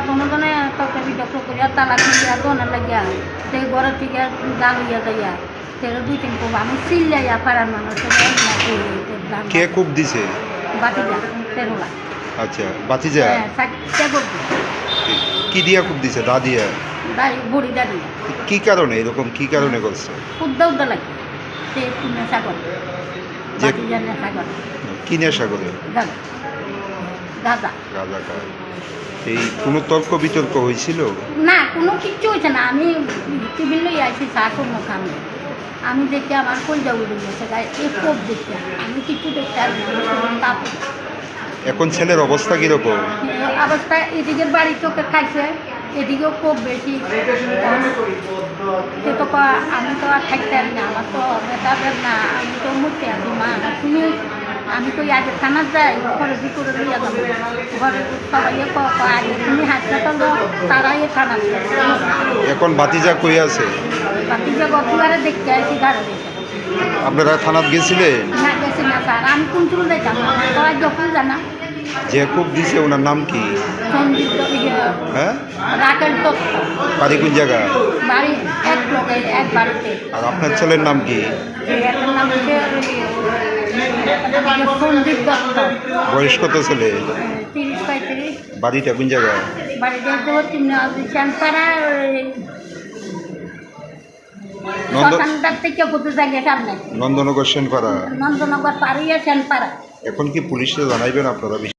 দুজনে তরকারি ডক্টর করিয়া তালা খুলিয়া দোনে লাগিয়া সে ঘরের থেকে জাল হইয়া যাইয়া সেটা দুই তিন কোপ। আমি চিল্লাইয়া পাড়ার মানুষ কে কূপ দিছে? বাতি যা তেরোলা আচ্ছা বাতিজা হ্যাঁ কি দিয়া কূপ দিছে? দা দিয়া? বুড়ি দাঁড়িয়ে কি কারণে এরকম কি কারণে করছে উদ্দা উদ্দা লাগে। সে নেশা করে যে- নেশা করে কি নেশা করে গাঁজা। গাঁজা গাঁজা এই কোনো তর্ক বিতর্ক হয়েছিল? না কোনো কিচ্ছু হয়েছে না। আমি টিফিন লই আইছি চা কোনো খাম আমি দেখি আমার কই যাব গেছে গায়ে এই কোপ দেখতে। আমি কিছু দেখতে আর তাপ এখন ছেলের অবস্থা কীরকম? অবস্থা এদিকের বাড়ি চোখে খাইছে এদিকেও কোপ বেশি। সে তো আমি তো আর থাকতে পারি না আমার তো বেটা না আমি তো মরতে আছি মা তুমি আমি তো আগে থানার যাই ঘরে ভিতরে লইয়া যাব। ঘরে সবাই আগে তুমি হাসপাতাল দাও তারাই থানা এখন বাতিজা কই আছে? যে গতবারে দেখতে আসি ঘরে আপনারা থানাত গেছিলেন না গেছি না স্যার। আমি কোন চুল দেখতাম যখন জানা। যে কূপ দিছে ওনার নাম কি? ইয়ে, হ্যাঁ? বাড়ি কোন জায়গা? আর আপনার ছেলের নাম কি? একটা নাম হচ্ছে সঞ্জিত দত্ত বয়স কত ছেলে বাড়িটা কোন জায়গায় নন্দনগর সেনপাড়া নন্দনগর পাড়িয়ে সেনপাড়া এখন কি পুলিশে জানাইবেন আপনারা?